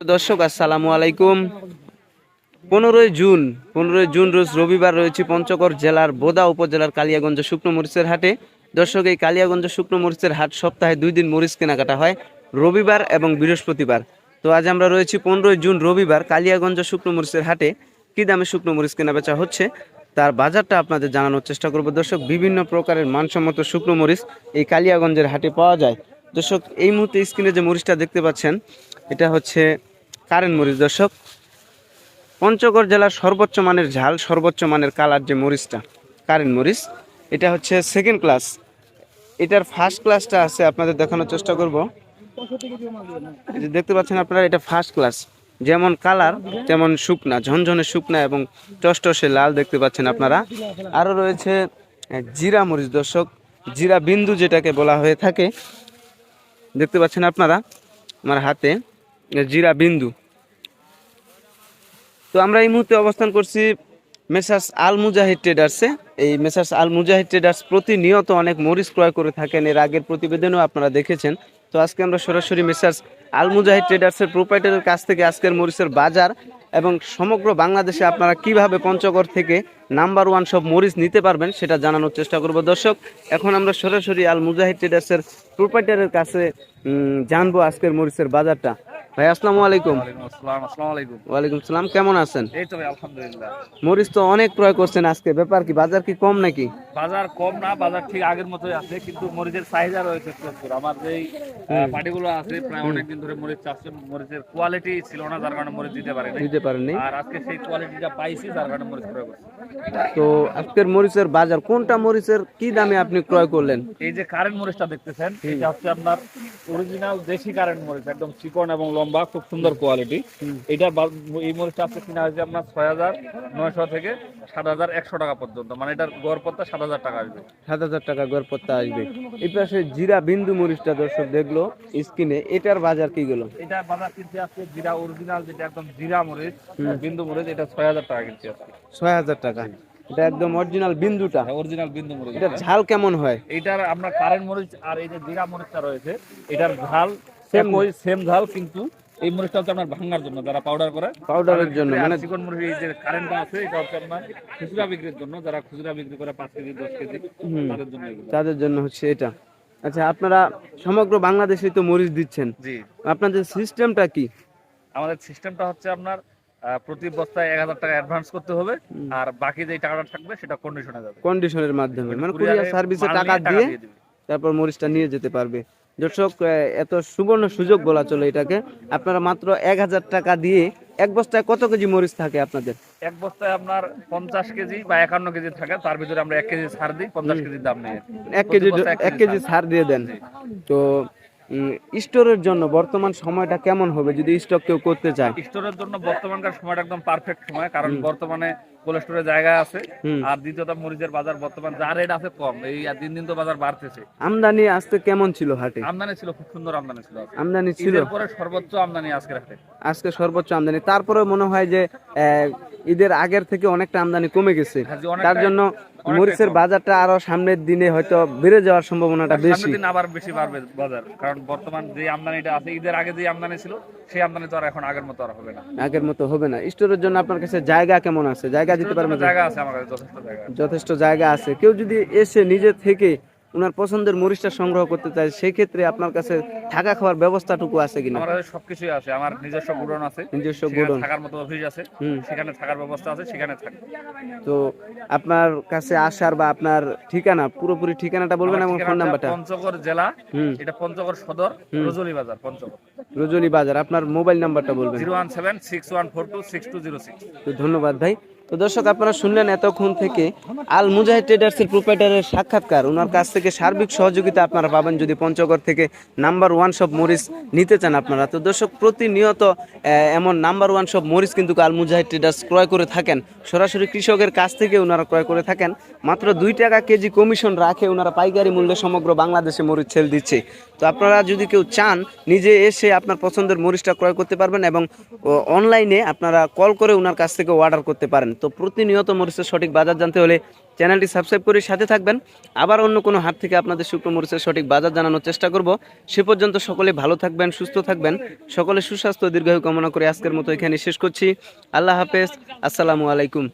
দর্শক, আসসালামু আলাইকুম। পনেরোই জুন পনেরোই জুন রোজ রবিবার রয়েছে পঞ্চগড় জেলার বোদা উপজেলার কালিয়াগঞ্জ শুকনো মরিচের হাটে। দর্শক, এই কালিয়াগঞ্জ শুকনো মরিচের হাট সপ্তাহে দুই দিন মরিচ কেনাকাটা হয়, রবিবার এবং বৃহস্পতিবার। তো আজ আমরা রয়েছি পনেরোই জুন রবিবার কালিয়াগঞ্জ শুকনো মরিচের হাটে। কী দামে শুকনো মরিচ কেনা বেচা হচ্ছে, তার বাজারটা আপনাদের জানানোর চেষ্টা করব। দর্শক, বিভিন্ন প্রকারের মানসম্মত শুকনো মরিচ এই কালিয়াগঞ্জের হাটে পাওয়া যায়। দর্শক, এই মুহূর্তে স্ক্রিনে যে মরিচটা দেখতে পাচ্ছেন এটা হচ্ছে কারেন্ট মরিচ, দর্শক। পঞ্চগড় জেলার সর্বোচ্চ মানের ঝাল, সর্বোচ্চ মানের কালার যে মরিচটা কারেন্ট মরিচ, এটা হচ্ছে সেকেন্ড ক্লাস এটার ফার্স্ট ক্লাসটা আছে, আপনাদের দেখানোর চেষ্টা করব। যে দেখতে পাচ্ছেন আপনারা, এটা ফার্স্ট ক্লাস যেমন কালার, তেমন শুকনা, ঝনঝনে শুকনা এবং টসটসে লাল দেখতে পাচ্ছেন আপনারা। আরও রয়েছে জিরা মরিচ, দর্শক। জিরা বিন্দু যেটাকে বলা হয়ে থাকে, দেখতে পাচ্ছেন আপনারা আমার হাতে। জিরা বিন্দু। তো আমরা এই মুহূর্তে অবস্থান করছি মেসার্স আল মুজাহিদ ট্রেডার্সে এই মেসার্স আল মুজাহিদ ট্রেডার্স প্রতিনিয়ত অনেক মরিচ ক্রয় করে থাকেন। এর আগের প্রতিবেদনেও আপনারা দেখেছেন। তো আজকে আমরা সরাসরি মেসার্স আল মুজাহিদ ট্রেডার্সের প্রোপাইটারের কাছ থেকে আজকের মরিচের বাজার এবং সমগ্র বাংলাদেশে আপনারা কীভাবে পঞ্চগড় থেকে নাম্বার ওয়ান সব মরিচ নিতে পারবেন সেটা জানানোর চেষ্টা করব। দর্শক, এখন আমরা সরাসরি আল মুজাহিদ ট্রেডার্সের প্রোপাইটারের কাছে জানব আজকের মরিচের বাজারটা। ভাই আসসালামু আলাইকুম। ওয়ালাইকুম আসসালাম সালাম কেমন আছেন? এই তো ভাই আলহামদুলিল্লাহ। মরিচ তো অনেক ক্রয় করছেন আজকে ব্যাপার কি বাজার কি কম নাকি? বাজার কম না বাজার ঠিক আগের মতোই আছে কিন্তু মরিচের চাহিদা রয়েছে প্রচুর। আমার যেই পার্টিগুলো আছে প্রায় অনেকদিন ধরে মরিচ চাষে মরিচের কোয়ালিটি ছিল না যার কারণে মরিচ দিতে পারিনি। দিতে পারেননি আর আজকে সেই কোয়ালিটিটা পাইছি যার কারণে মরিচ ক্রয় করছি। তো আজকের মরিচের বাজার কোনটা মরিচের কি দামে আপনি ক্রয় করলেন? এই যে কারেন্ট মরিচটা দেখতেছেন এটা হচ্ছে আপনার অরিজিনাল দেশি কারেন্ট মরিচ একদম চিকন এবং লম্বা খুব সুন্দর কোয়ালিটি এটা এই মরিচটা আজকে কিনা হয়েছে আপনার ছয় হাজার নয়শো থেকে সাত হাজার একশো টাকা পর্যন্ত। মানে এটার গড় পত্তা সাত হাজার টাকা আসবে। সাত হাজার টাকা গড়পত্তা আসবে। এই পাশে জিরা বিন্দু মরিচটা দর্শক দেখল স্ক্রিনে এটার বাজার কি গেল? এটা বাজার কিনতে আসছে জিরা অরিজিনাল যেটা একদম জিরা মরিচ বিন্দু মরিচ এটা ছয় হাজার টাকা কিনতে আসছে। ছয় হাজার টাকা। এটা একদম অরিজিনাল বিন্দুটা। অরিজিনাল বিন্দু মরিচ এটা ঝাল কেমন হয়? এটার আপনার কারেন্ট মরিচ আর এই যে জিরা মরিচটা রয়েছে এটার ঝাল সেম ওই সেম ঝাল কিন্তু এই মরিচটা হচ্ছে আপনার ভাঙার জন্য যারা পাউডার করে। পাউডারের জন্য মানে চিকন মরিচ যে কারেন্টটা আছে এটা হচ্ছে আপনার খুচরা বিক্রির জন্য যারা খুচরা বিক্রি করে পাঁচ কেজি দশ কেজি তাদের জন্য তাদের জন্য হচ্ছে এটা। আচ্ছা আপনারা সমগ্র বাংলাদেশে তো মরিচ দিচ্ছেন। জি। আপনাদের সিস্টেমটা কি? আমাদের সিস্টেমটা হচ্ছে আপনার প্রতি বস্তায় এক হাজার টাকা অ্যাডভান্স করতে হবে আর বাকি যে টাকাটা থাকবে সেটা কন্ডিশনে যাবে। কন্ডিশনের মাধ্যমে মানে কুরিয়ার সার্ভিসে টাকা দিয়ে। তারপর মরিচটা নিয়ে যেতে পারবে। দর্শক এত সুবর্ণ সুযোগ বলা চলে এটাকে। আপনারা মাত্র এক হাজার টাকা দিয়ে এক বস্তায় কত কেজি মরিচ থাকে আপনাদের? এক বস্তায় আপনার পঞ্চাশ কেজি বা একান্ন কেজি থাকে। তার ভিতরে আমরা এক কেজি ছাড় দিই পঞ্চাশ কেজির দাম নিয়ে। এক কেজি এক কেজি ছাড় দিয়ে দেন। তো স্টোরের জন্য বর্তমান সময়টা কেমন হবে যদি স্টক কেউ করতে চায়? স্টোরের জন্য বর্তমানকার সময়টা একদম পারফেক্ট সময় কারণ বর্তমানে কোল্ড জায়গা আছে। আর দ্বিতীয়ত মরিচের বাজার বর্তমান যা রেট আছে কম। এই দিন দিন তো বাজার বাড়তেছে। আমদানি আজকে কেমন ছিল হাটে? আমদানি ছিল খুব সুন্দর আমদানি ছিল আজকে। আমদানি ছিল? পরে সর্বোচ্চ আমদানি আজকের হাটে। আজকে সর্বোচ্চ আমদানি। তারপরে মনে হয় যে ঈদের আগের থেকে অনেকটা আমদানি কমে গেছে। হ্যাঁ, তার জন্য মরিচের বাজারটা আরও সামনের দিনে হয়তো বেড়ে যাওয়ার সম্ভাবনাটা বেশি। দিন আবার বেশি বাড়বে বাজার। কারণ বর্তমান যে আমদানিটা আছে ঈদের আগে যে আমদানি ছিল সেই আমদানি তো আর এখন আগের মতো আর হবে না। আগের মতো হবে না। স্টোরের জন্য আপনার কাছে জায়গা কেমন আছে? জায়গা দিতে পারবেন? জায়গা আছে আমার কাছে যথেষ্ট জায়গা আছে। যথেষ্ট জায়গা আছে। কেউ যদি এসে নিজে থেকে ওনার পছন্দের মরিচটা সংগ্রহ করতে চায় সেই ক্ষেত্রে আপনার কাছে থাকা খাওয়ার ব্যবস্থাটুকু আছে কিনা? আমার কাছে সবকিছুই আছে। আমার নিজস্ব গুডন আছে। নিজস্ব গোডন থাকার মতো অফিস আছে। সেখানে থাকার ব্যবস্থা আছে সেখানে থাকি তো আপনার কাছে আসার বা আপনার ঠিকানা পুরোপুরি ঠিকানাটা বলবেন এবং ফোন নাম্বারটা? পঞ্চগড় জেলা এটা পঞ্চগড় সদর রজলি বাজার পঞ্চগড়। রজনী বাজার। আপনার মোবাইল নাম্বারটা বলবেন। Zero one seven six one four two six two zero six. তো ধন্যবাদ ভাই। তো দর্শক, আপনারা শুনলেন এতক্ষণ থেকে আল মুজাহিদ ট্রেডার্সের প্রোপাইটারের সাক্ষাৎকার। ওনার কাছ থেকে সার্বিক সহযোগিতা আপনারা পাবেন যদি পঞ্চগড় থেকে নাম্বার ওয়ান সব মরিচ নিতে চান আপনারা। তো দর্শক, প্রতিনিয়ত এমন নাম্বার ওয়ান সব মরিচ কিন্তু আল মুজাহিদ ট্রেডার্স ক্রয় করে থাকেন। সরাসরি কৃষকের কাছ থেকে ওনারা ক্রয় করে থাকেন। মাত্র দুই টাকা কেজি কমিশন রাখে ওনারা পাইকারি মূল্যে সমগ্র বাংলাদেশে মরিচ সেল দিচ্ছে। তো আপনারা যদি কেউ চান, নিজে এসে আপনার পছন্দের মরিচটা ক্রয় করতে পারবেন এবং অনলাইনে আপনারা কল করে ওনার কাছ থেকে অর্ডার করতে পারেন। তো প্রতিনিয়ত মরিচের সঠিক বাজার জানতে হলে চ্যানেলটি সাবস্ক্রাইব করে সাথে থাকবেন। আবার অন্য কোনো হাত থেকে আপনাদের শুকনো মরিচের সঠিক বাজার জানানোর চেষ্টা করব। সে পর্যন্ত সকলে ভালো থাকবেন, সুস্থ থাকবেন। সকলে সুস্বাস্থ্য দীর্ঘায়ু কামনা করে আজকের মতো এখানে শেষ করছি। আল্লাহ হাফেজ। আসসালামু আলাইকুম।